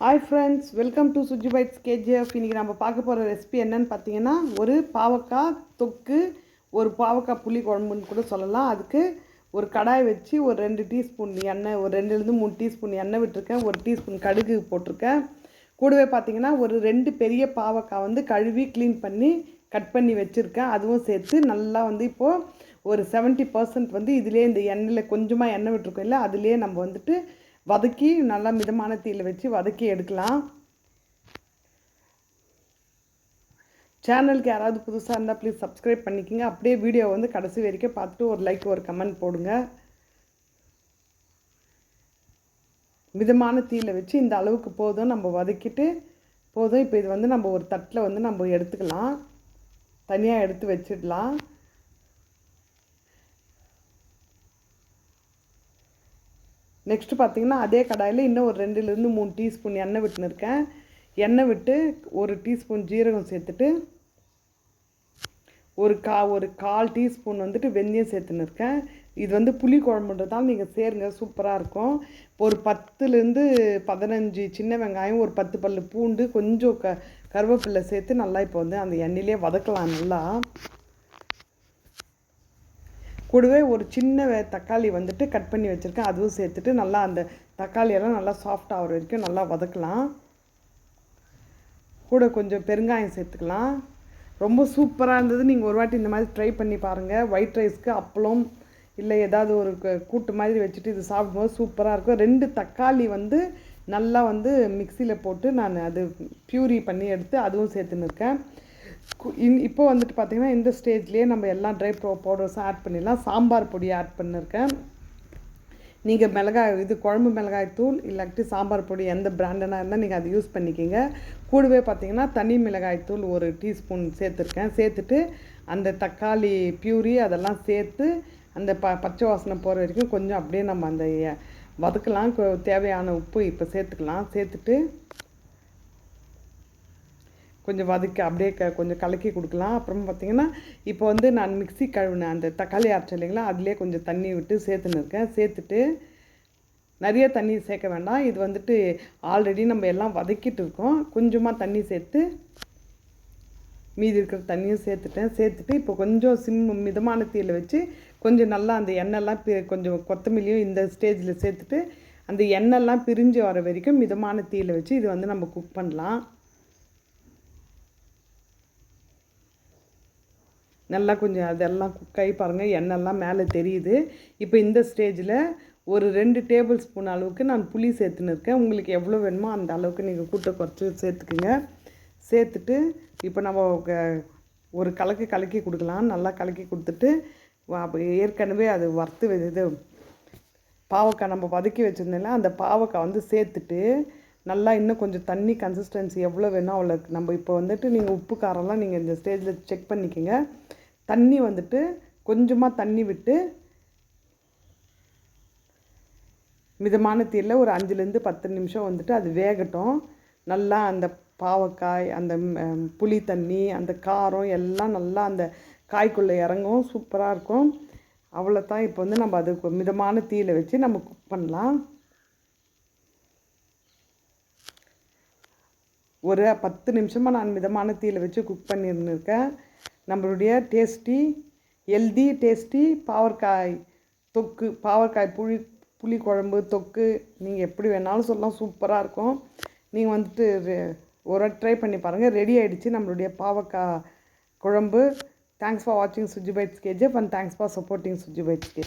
Hi friends welcome to Suji bites KGF இன்றைக்கி நம்ம பார்க்க போகிற ரெசிபி என்னன்னு பார்த்தீங்கன்னா ஒரு பாவக்காய் தொக்கு ஒரு பாவக்காய் புளி குழம்புன்னு கூட சொல்லலாம். அதுக்கு ஒரு கடாய் வச்சு ஒரு ரெண்டு டீஸ்பூன் எண்ணெய் ஒரு ரெண்டுலேருந்து மூணு டீஸ்பூன் எண்ணெய் விட்டுருக்கேன். ஒரு டீஸ்பூன் கடுகு போட்டிருக்கேன். கூடவே பார்த்தீங்கன்னா ஒரு ரெண்டு பெரிய பாவக்காய் வந்து கழுவி க்ளீன் பண்ணி கட் பண்ணி வச்சுருக்கேன். அதுவும் சேர்த்து நல்லா வந்து இப்போது ஒரு செவன்ட்டி பர்சன்ட் வந்து இதிலே இந்த எண்ணெயில் கொஞ்சமாக எண்ணெய் விட்டுருக்கோம் இல்லை அதுலேயே நம்ம வந்துட்டு வதக்கி நல்லா மிதமான தீயில் வச்சு வதக்கி எடுக்கலாம். சேனலுக்கு யாராவது புதுசாக இருந்தால் ப்ளீஸ் சப்ஸ்கிரைப் பண்ணிக்கோங்க. அப்படியே வீடியோ வந்து கடைசி வரைக்கும் பார்த்துட்டு ஒரு லைக் ஒரு கமெண்ட் போடுங்க. மிதமான தீயில் வச்சு இந்த அளவுக்கு போதும் நம்ம வதக்கிட்டு போதும். இப்போ இது வந்து நம்ம ஒரு தட்டில் வந்து நம்ம எடுத்துக்கலாம். தனியாக எடுத்து வச்சிடலாம். நெக்ஸ்ட்டு பார்த்தீங்கன்னா அதே கடாயில் இன்னும் ஒரு ரெண்டுலேருந்து மூணு டீஸ்பூன் எண்ணெய் விட்டுன்னு இருக்கேன் எண்ணெய் விட்டு ஒரு டீஸ்பூன் ஜீரகம் சேர்த்துட்டு ஒரு கா ஒரு கால் டீஸ்பூன் வந்துட்டு வெந்தயம் சேர்த்துன்னு இருக்கேன் இது வந்து புளி குழம்புன்றதால நீங்கள் சேருங்க சூப்பராக இருக்கும். ஒரு பத்துலேருந்து பதினஞ்சு சின்ன வெங்காயம் ஒரு பத்து பல் பூண்டு கொஞ்சம் க கருவேப்பிலை சேர்த்து நல்லா இப்போ வந்து அந்த எண்ணெயிலே வதக்கலாம் நல்லா. கூடவே ஒரு சின்ன தக்காளி வந்துட்டு கட் பண்ணி வச்சுருக்கேன். அதுவும் சேர்த்துட்டு நல்லா அந்த தக்காளியெல்லாம் நல்லா சாஃப்ட் ஆகிற வரைக்கும் நல்லா வதக்கலாம். கூட கொஞ்சம் பெருங்காயம் சேர்த்துக்கலாம். ரொம்ப சூப்பராக இருந்தது. நீங்கள் ஒரு வாட்டி இந்த மாதிரி ட்ரை பண்ணி பாருங்கள் ஒயிட் ரைஸ்க்கு அப்பளம் இல்லை ஏதாவது ஒரு கூட்டு மாதிரி வச்சுட்டு இது சாப்பிடும்போது சூப்பராக இருக்கும். ரெண்டு தக்காளி வந்து நல்லா வந்து மிக்சியில் போட்டு நான் அது ப்யூரி பண்ணி எடுத்து அதுவும் சேர்த்துன்னு இருக்கேன். இப்போ வந்துட்டு பார்த்திங்கன்னா இந்த ஸ்டேஜ்லேயே நம்ம எல்லாம் ட்ரை ப்ரோ பவுடர்ஸும் ஆட் பண்ணிடலாம். சாம்பார் பொடி ஆட் பண்ணியிருக்கேன் நீங்கள் மிளகாய் இது குழம்பு மிளகாய் தூள் இல்லாட்டி சாம்பார் பொடி எந்த பிராண்டனாக இருந்தால் நீங்கள் அதை யூஸ் பண்ணிக்கிங்க. கூடவே பார்த்தீங்கன்னா தனி மிளகாய் தூள் ஒரு டீஸ்பூன் சேர்த்துருக்கேன். சேர்த்துட்டு அந்த தக்காளி பியூரி அதெல்லாம் சேர்த்து அந்த ப பச்சை வாசனை போகிற வரைக்கும் கொஞ்சம் அப்படியே நம்ம அந்த வதக்கலாம். தேவையான உப்பு இப்போ சேர்த்துக்கலாம். சேர்த்துட்டு கொஞ்சம் வதக்கி அப்படியே க கொஞ்சம் கலக்கி கொடுக்கலாம். அப்புறம் பார்த்திங்கன்னா இப்போ வந்து நான் மிக்சி கழுவினேன் அந்த தக்காளி அரைச்சி இல்லைங்களா அதிலே கொஞ்சம் தண்ணி விட்டு சேர்த்துன்னு இருக்கேன். சேர்த்துட்டு நிறைய தண்ணி சேர்க்க வேண்டாம். இது வந்துட்டு ஆல்ரெடி நம்ம எல்லாம் வதக்கிட்டு இருக்கோம். கொஞ்சமாக தண்ணி சேர்த்து மீதி இருக்கிற தண்ணியும் சேர்த்துட்டேன். சேர்த்துட்டு இப்போ கொஞ்சம் சிம் மிதமான தீயில் வச்சு கொஞ்சம் நல்லா அந்த எண்ணெய்லாம் கொஞ்சம் கொத்தமல்லியும் இந்த ஸ்டேஜில் சேர்த்துட்டு அந்த எண்ணெய்லாம் பிரிஞ்சு வர வரைக்கும் மிதமான தீயில் வச்சு இது வந்து நம்ம குக் பண்ணலாம். நல்லா கொஞ்சம் அதெல்லாம் குக் ஆகி பாருங்கள் எண்ணெய்லாம் மேலே தெரியுது. இப்போ இந்த ஸ்டேஜில் ஒரு ரெண்டு டேபிள் ஸ்பூன் அளவுக்கு நான் புளி சேர்த்துன்னு இருக்கேன். உங்களுக்கு எவ்வளோ வேணுமோ அந்த அளவுக்கு நீங்கள் கூட்ட குறைச்சி சேர்த்துக்குங்க. சேர்த்துட்டு இப்போ நம்ம ஒரு கலக்கி கலக்கி கொடுக்கலாம். நல்லா கலக்கி கொடுத்துட்டு ஏற்கனவே அது வறுத்து இது பாவக்காய் நம்ம வதக்கி வச்சுருந்தோம்னா அந்த பாவக்காய் வந்து சேர்த்துட்டு நல்லா இன்னும் கொஞ்சம் தண்ணி கன்சிஸ்டன்சி எவ்வளோ வேணும் அவ்வளோ நம்ம இப்போ வந்துட்டு நீங்கள் உப்பு காரம்லாம் நீங்கள் இந்த ஸ்டேஜில் செக் பண்ணிக்கோங்க. தண்ணி வந்துட்டு கொஞ்சமாக தண்ணி விட்டு மிதமான தீயில் ஒரு அஞ்சுலேருந்து பத்து நிமிஷம் வந்துட்டு அது வேகட்டும். நல்லா அந்த பாவக்காய் அந்த புளி தண்ணி அந்த காரம் எல்லாம் நல்லா அந்த காய்க்குள்ளே இறங்கும். சூப்பராக இருக்கும். அவ்வளோ தான் இப்போ வந்து நம்ம அது மிதமான தீயில் வச்சு நம்ம குக் பண்ணலாம். ஒரு பத்து நிமிஷமாக நான் மிதமான தீயில் வச்சு குக் பண்ணியிருந்துருக்கேன். நம்மளுடைய டேஸ்டி ஹெல்தி டேஸ்டி பாவற்காய் தொக்கு பாவற்காய் புளி புளி குழம்பு தொக்கு நீங்கள் எப்படி வேணாலும் சொல்லலாம் சூப்பராக இருக்கும். நீங்கள் வந்துட்டு ஒரு ட்ரை பண்ணி பாருங்கள் ரெடி ஆகிடுச்சு நம்மளுடைய பாவக்காய் குழம்பு. தேங்க்ஸ் ஃபார் வாட்சிங் Suji bites KGF and thanks for supporting Suji bites gauge